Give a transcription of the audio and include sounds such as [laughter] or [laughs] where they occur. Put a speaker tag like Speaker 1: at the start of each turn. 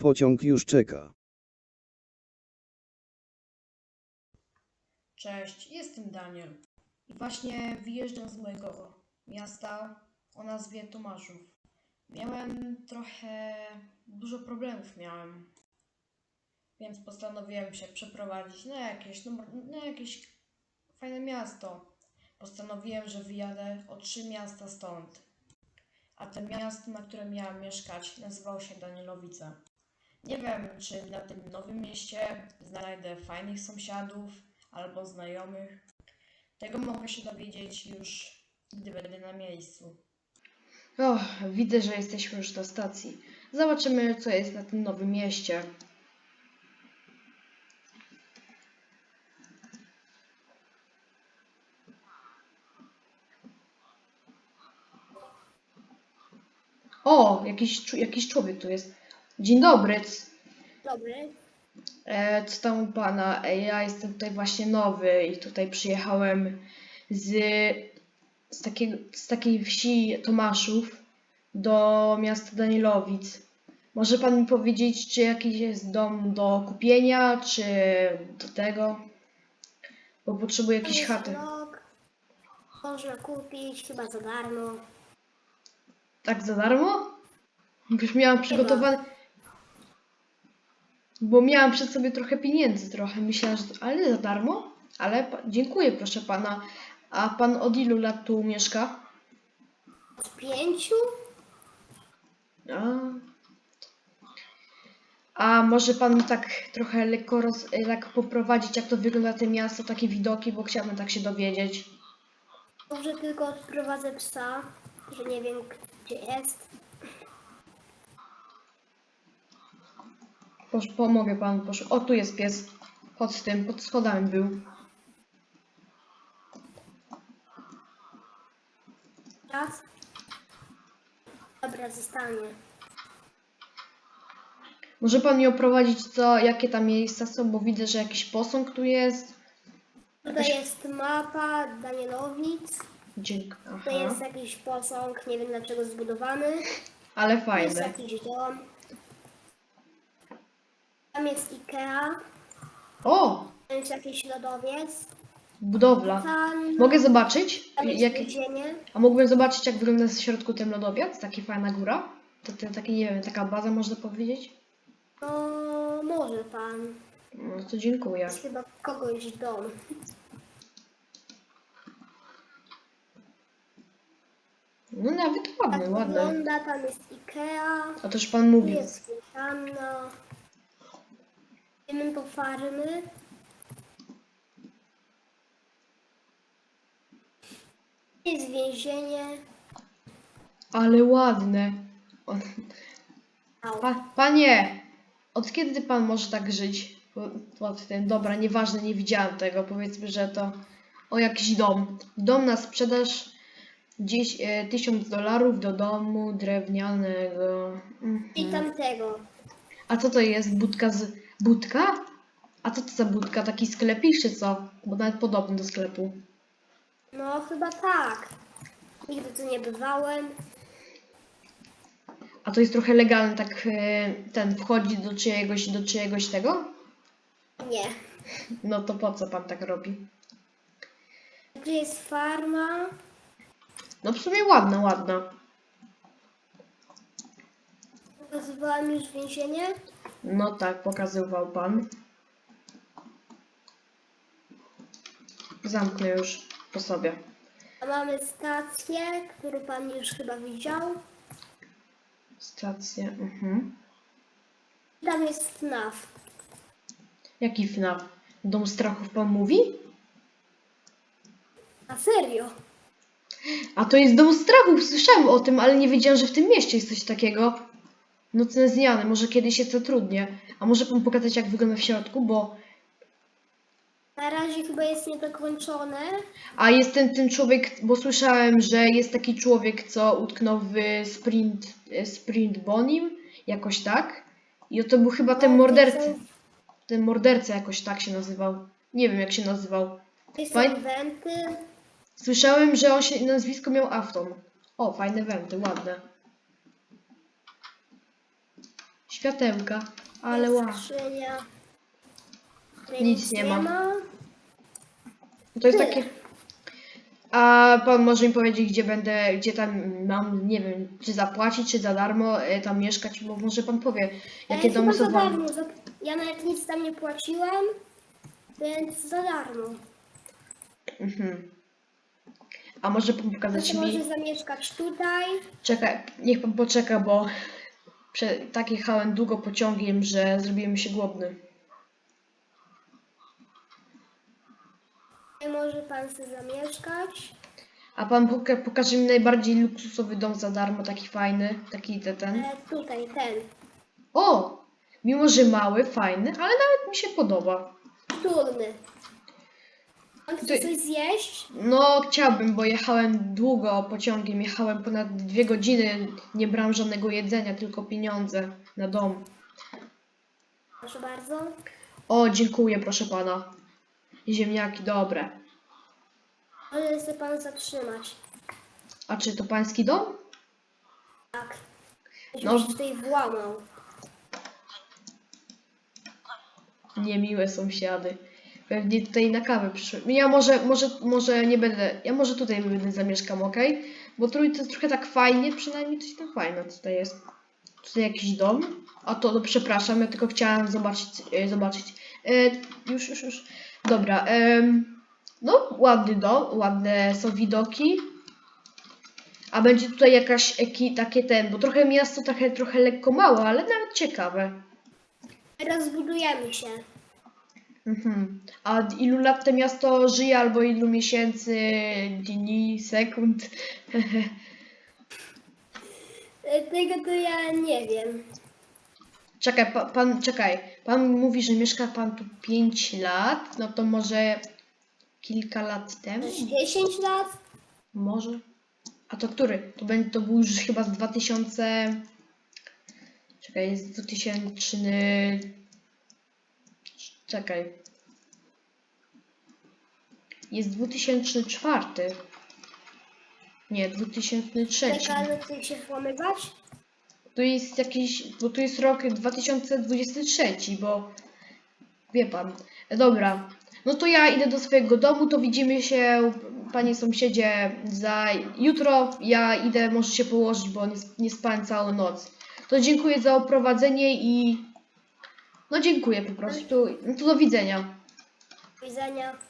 Speaker 1: Pociąg już czeka.
Speaker 2: Cześć, jestem Daniel i właśnie wyjeżdżam z mojego miasta o nazwie Tomaszów. Miałem trochę dużo problemów miałem, więc postanowiłem się przeprowadzić na jakieś, no, na jakieś fajne miasto. Postanowiłem, że wyjadę o trzy miasta stąd. A to miasto, na którym miałem mieszkać, nazywało się Danielowice. Nie wiem, czy na tym nowym mieście znajdę fajnych sąsiadów albo znajomych. Tego mogę się dowiedzieć już, gdy będę na miejscu.
Speaker 3: O, widzę, że jesteśmy już na stacji. Zobaczymy, co jest na tym nowym mieście. O, jakiś, jakiś człowiek tu jest. Dzień dobry.
Speaker 4: Dobry.
Speaker 3: E, co tam u pana? E, ja jestem tutaj właśnie nowy i tutaj przyjechałem z, z, takiego, z takiej wsi Tomaszów do miasta Danielowic. Może pan mi powiedzieć, czy jakiś jest dom do kupienia, czy do tego? Bo potrzebuję jakiejś
Speaker 4: Jest
Speaker 3: chaty.
Speaker 4: blog. Można kupić chyba za darmo.
Speaker 3: Tak za darmo? Już miałam przygotowane. Bo miałam przed sobie trochę pieniędzy, trochę myślałam, że. to- Ale za darmo? Ale pa... dziękuję, proszę pana. A pan od ilu lat tu mieszka?
Speaker 4: Od pięciu?
Speaker 3: A, A może pan mi tak trochę lekko roz... tak poprowadzić, jak to wygląda te miasto, takie widoki, bo chciałabym tak się dowiedzieć.
Speaker 4: Może tylko odprowadzę psa, że nie wiem gdzie jest.
Speaker 3: Posz... Pomogę panu, proszę. O, tu jest pies. Pod tym, pod schodami był.
Speaker 4: Raz. Dobra, zostanie.
Speaker 3: Może pan mi oprowadzić, co, jakie tam miejsca są, bo widzę, że jakiś posąg tu jest.
Speaker 4: Tutaj jest mapa Danielowic.
Speaker 3: Dzięki.
Speaker 4: Tutaj
Speaker 3: Aha.
Speaker 4: jest jakiś posąg, nie wiem dlaczego zbudowany.
Speaker 3: Ale
Speaker 4: Tu jest
Speaker 3: fajne.
Speaker 4: jakiś dom. Tam jest Ikea.
Speaker 3: O!
Speaker 4: Tam jest jakiś lodowiec.
Speaker 3: Budowla.
Speaker 4: Tam,
Speaker 3: Mogę zobaczyć?
Speaker 4: tam jest
Speaker 3: Jak... A mógłbym zobaczyć, jak wygląda w środku ten lodowiec? Taki fajna góra? To, to taki, nie wiem, taka baza można powiedzieć?
Speaker 4: No, może pan.
Speaker 3: No to dziękuję.
Speaker 4: jest chyba kogoś dom.
Speaker 3: No nawet ładny,
Speaker 4: Tak
Speaker 3: ładny.
Speaker 4: wygląda, tam jest Ikea,
Speaker 3: A też pan mówił.
Speaker 4: jest fontanna. Idziemy po farmy. Jest więzienie.
Speaker 3: Ale ładne. O. Pa, panie! Od kiedy pan może tak żyć? Po- Pod tym, dobra, nieważne, nie widziałam tego. Powiedzmy, że to o jakiś dom. Dom na sprzedaż. Gdzieś e, 1000 dolarów do domu drewnianego.
Speaker 4: I
Speaker 3: Mhm.
Speaker 4: tamtego.
Speaker 3: A co to jest? Budka z. Budka? A co to za budka? Taki sklepik czy co? Bo nawet podobny do sklepu.
Speaker 4: No, chyba tak. Nigdy tu nie bywałem.
Speaker 3: A to jest trochę legalne, tak e, ten wchodzi do czyjegoś, do czyjegoś tego?
Speaker 4: Nie.
Speaker 3: No to po co pan tak robi?
Speaker 4: Tu jest farma.
Speaker 3: No w sumie ładna, ładna.
Speaker 4: Pokazywałam już więzienie.
Speaker 3: No tak, pokazywał pan. Zamknę już po sobie.
Speaker 4: A mamy stację, którą pan już chyba widział.
Speaker 3: Stację, mhm.
Speaker 4: Tam jest FNAF.
Speaker 3: Jaki FNAF? Dom strachów pan mówi?
Speaker 4: A serio?
Speaker 3: A to jest dom strachów, słyszałem o tym, ale nie wiedziałam, że w tym mieście jest coś takiego. Nocne zmiany, może kiedyś jest to trudnie. A może pan pokazać, jak wygląda w środku, bo...
Speaker 4: Na razie chyba jest niedokończone.
Speaker 3: A jest ten, ten człowiek, bo słyszałem, że jest taki człowiek, co utknął w sprint, sprint bonim, jakoś tak. I to był chyba ten
Speaker 4: No,
Speaker 3: morderca. Ten morderca jakoś tak się nazywał. Nie wiem jak się nazywał. Faj-
Speaker 4: wenty.
Speaker 3: Słyszałem, że on się nazwisko miał Afton. O, fajne wenty, ładne. Światełka. Ale ła.
Speaker 4: Skrzynia. Tutaj
Speaker 3: Nic nie ma. To jest takie. A pan może mi powiedzieć, gdzie będę, gdzie tam mam, nie wiem, czy zapłacić, czy za darmo e, tam mieszkać, bo może pan powie, jakie
Speaker 4: E,
Speaker 3: domy
Speaker 4: chyba
Speaker 3: są
Speaker 4: za darmo. za- Ja nawet nic tam nie płaciłem, więc za darmo.
Speaker 3: Mhm. A może pan pokazać mi.
Speaker 4: może zamieszkać tutaj.
Speaker 3: Czekaj, niech pan poczeka, bo prze, tak jechałem długo pociągiem, że zrobiłem się głodny.
Speaker 4: Może pan sobie zamieszkać.
Speaker 3: A pan poka pokaże mi najbardziej luksusowy dom za darmo, taki fajny, taki te, ten.
Speaker 4: E, tutaj, ten.
Speaker 3: O! Mimo, że mały, fajny, ale nawet mi się podoba.
Speaker 4: Turny. Chce
Speaker 3: Ty-
Speaker 4: coś zjeść?
Speaker 3: No, chciałbym, bo jechałem długo pociągiem, jechałem ponad dwie godziny, nie brałem żadnego jedzenia, tylko pieniądze na dom.
Speaker 4: Proszę bardzo.
Speaker 3: O, dziękuję, proszę pana. Ziemniaki, dobre.
Speaker 4: Może sobie pan zatrzymać.
Speaker 3: A czy to pański dom?
Speaker 4: Tak.
Speaker 3: No.
Speaker 4: No. się tutaj włamał.
Speaker 3: Niemiłe sąsiady. Pewnie tutaj na kawę przyszły. Ja może, może, może nie będę, ja może tutaj będę zamieszkam, ok? Bo trójce trochę tak fajnie, przynajmniej coś tam fajne tutaj jest. Tutaj jakiś dom. A to, no, przepraszam, ja tylko chciałam zobaczyć, e, zobaczyć. E, już, już, już. Dobra, em, no ładny dom, ładne są widoki. A będzie tutaj jakaś eki, takie ten, bo trochę miasto takie trochę lekko małe, ale nawet ciekawe.
Speaker 4: Teraz budujemy się.
Speaker 3: Mhm. A od ilu lat to miasto żyje, albo ilu miesięcy, dni, sekund? [laughs]
Speaker 4: Tego to ja nie wiem.
Speaker 3: Czekaj, pa, pan, czekaj. Pan mówi, że mieszka pan tu 5 lat, no to może kilka lat temu?
Speaker 4: 10 lat?
Speaker 3: Może. A to który? To będzie, to był już chyba z 2000. Czekaj, jest 2000. Czekaj. Jest 2004. Nie, 2003.
Speaker 4: Czekamy tutaj się włamywać?
Speaker 3: Tu jest jakiś, bo tu jest rok 2023, bo wie pan. Dobra, no to ja idę do swojego domu, to widzimy się, panie sąsiedzie, za jutro. Ja idę, może się położyć, bo nie, nie spałem całą noc. To dziękuję za oprowadzenie i no dziękuję po prostu. No to do widzenia.
Speaker 4: Do widzenia.